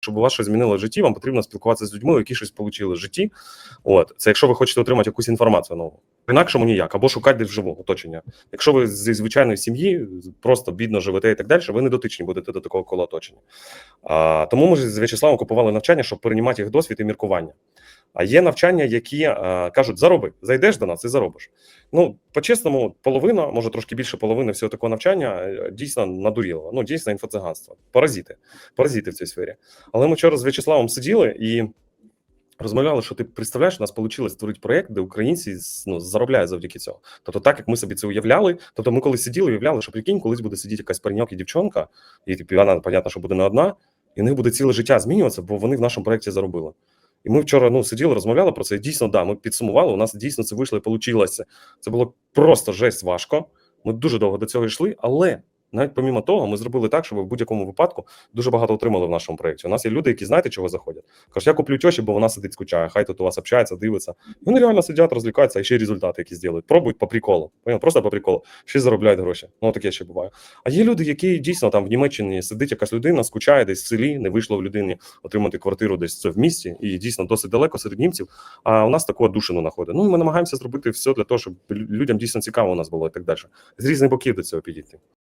щоб у вас щось змінило в житті, вам потрібно спілкуватися з людьми, які щось отримали в житті. От це якщо ви хочете отримати якусь інформацію нову. Інакшому ніяк, або шукати десь живого оточення. Якщо ви зі звичайної сім'ї просто бідно живете і так далі, ви не дотичні будете до такого кола оточення. А, тому ми з В'ячеславом купували навчання, щоб переймати їх досвід і міркування. А є навчання, які а, кажуть: зароби, зайдеш до нас і заробиш. Ну, по-чесному, половина, може трошки більше половини всього такого навчання е, дійсно надуріло. Ну, дійсно інфоциганство. Паразити. Паразити в цій сфері. Але ми вчора з В'ячеславом сиділи і розмовляли, що ти представляєш, у нас вийшло створити проєкт, де українці ну, заробляють завдяки цього. Тобто, так як ми собі це уявляли. Тобто, ми коли сиділи, уявляли, що прикинь, колись буде сидіти якась пареньок і дівчонка, і типу, вона, понятно, що буде не одна, і в них буде ціле життя змінюватися, бо вони в нашому проєкті заробили. І ми вчора ну, сиділи, розмовляли про це. І дійсно, да, ми підсумували. У нас дійсно це вийшло і вийшло. Це було просто жесть важко. Ми дуже довго до цього йшли, але навіть помімо того, ми зробили так, щоб в будь-якому випадку дуже багато отримали в нашому проєкті. У нас є люди, які знаєте, чого заходять. Кажуть, я куплю тьоші, бо вона сидить, скучає, хай тут у вас общається, дивиться. Вони реально сидять, розвлікаються, і ще й результати якісь зроблять. Пробують по приколу. Просто по приколу. Ще заробляють гроші. Ну таке ще буває. А є люди, які дійсно там в Німеччині сидить якась людина, скучає десь в селі, не вийшло в людині отримати квартиру десь в місті, і дійсно досить далеко серед німців. А у нас такого душину знаходить. Ну і ми намагаємося зробити все для того, щоб людям дійсно цікаво у нас було і так далі. З різних боків до цього підійти.